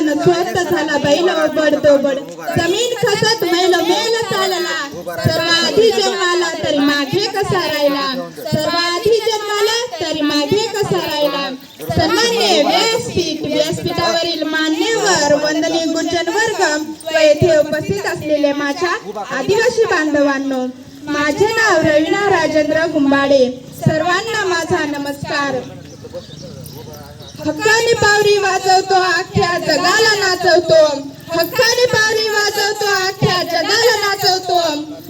वेगानं स्वस्त झाला बैल ओबड. दोबड जमीन खसत मैल मेल चालला. सर्वाधी जन्माला तरी मागे कसा राहिला? सर्वाधी जन्माला तरी मागे कसा राहिला? सन्मान्य व्यासपीठ व्यासपीठावरील मान्यवर वंदनीय गुंजन वर्ग व येथे उपस्थित असलेले माझ्या आदिवासी बांधवांनो माझे नाव रवीना राजेंद्र गुंबाडे. सर्वांना माझा नमस्कार. हक्काने पावरी वाजवतो आख्या हक्काने पावरी वाजवतो अख्ख्या जगाला नाचवतो.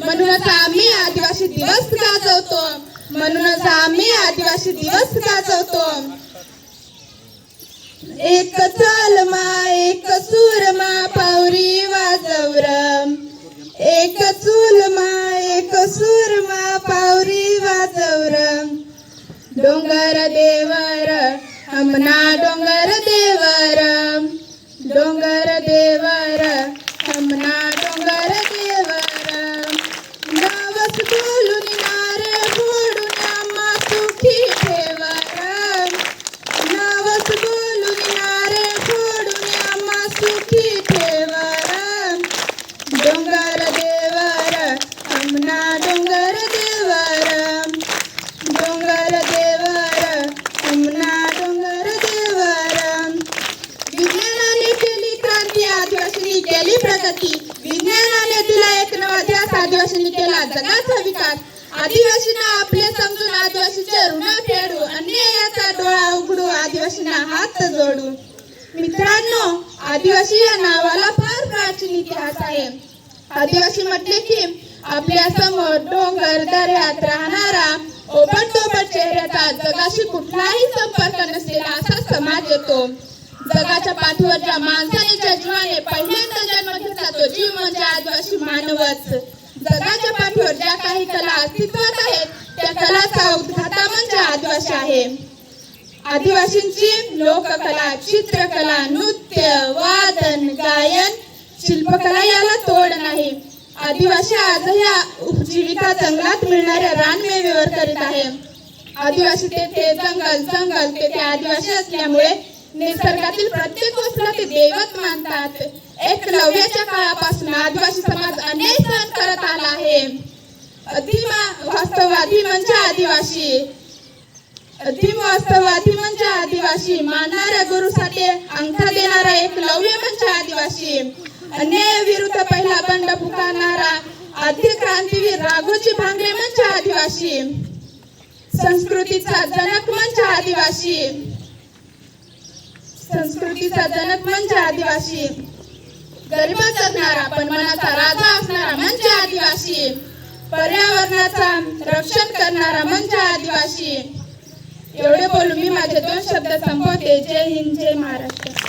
म्हणूनच आम्ही आदिवासी दिवस गाजवतो. म्हणूनच आम्ही आदिवासी दिवस गाजवतो. एक चाल मा एक सूर मा पावरी वाजवर. एक चूल मा एक सूर मा पावरी वाजवर. डोंगर देवर हमना डोंगर देवर. डोंगर देवर हमना डोंगर देवर. नावस बोलून नारे फोडून आम्हा सुखी ठेवर नावस बोलून नारे फोडून आम्हा सुखी ठेवर डोंगर देवर हमना डोंगर देवर डोंगर देवर हमना डोंगर देवर विज्ञानाने केली क्रांती आदिवासींनी केली प्रगती विज्ञानाने दिला एक नवा ध्यास आदिवासींनी केला जगाचा विकास आदिवासींना आपले समजून आदिवासीचे ऋण फेडू अन्यायाचा डोळा उघडू आदिवासींना हात जोडू. मित्रांनो आदिवासी या नावाला फार प्राचीन इतिहास आहे. आदिवासी म्हटले की आपल्यासमोर डोंगर दऱ्यात राहणारा ओबडधोबड चेहऱ्याचा जगाशी कुठलाही संपर्क नसलेला असा समाज येतो. जगाच्या पाठीवरच्या माणसाने ज्या जीवाने पहिल्यांदा जन्म घेतला तो जीव म्हणजे आदिवासी मानवच. जगा काही कला अस्तित्वात आहेत त्या कलाचा उद्घाता म्हणजे आदिवासी आहे. आदिवासींची लोककला चित्रकला नृत्य वादन गायन शिल्पकला याला तोड नाही. आदिवासी आजही उपजीविका जंगलात मिळणाऱ्या रानमेवेवर करीत आहे. आदिवासी तेथे जंगल जंगल तेथे आदिवासी असल्यामुळे निसर्गातील प्रत्येक वस्तूला ते दैवत मानतात. एक लव्याच्या काळापासून आदिवासी समाज अनेक सण करत आला आहे. वास्तववादी म्हणजे आदिवासी. अधिम वास्तववादी म्हणजे आदिवासी. मानणाऱ्या गुरुसाठी अंगठा देणारा एक लव्य म्हणजे आदिवासी. अन्याय विरुद्ध पहिला बंड पुकारणारा आद्य क्रांतीवीर राघोजी भांगरे म्हणजे आदिवासी. संस्कृतीचा जनक म्हणजे आदिवासी. संस्कृतीचा जनक म्हणजे आदिवासी. गरिबात जगणारा पण मनाचा राजा असणारा म्हणजे आदिवासी. पर्यावरणाचा रक्षण करणारा म्हणजे आदिवासी. एवढे बोलून मी माझे दोन शब्द संपवते. जय हिंद जय महाराष्ट्र.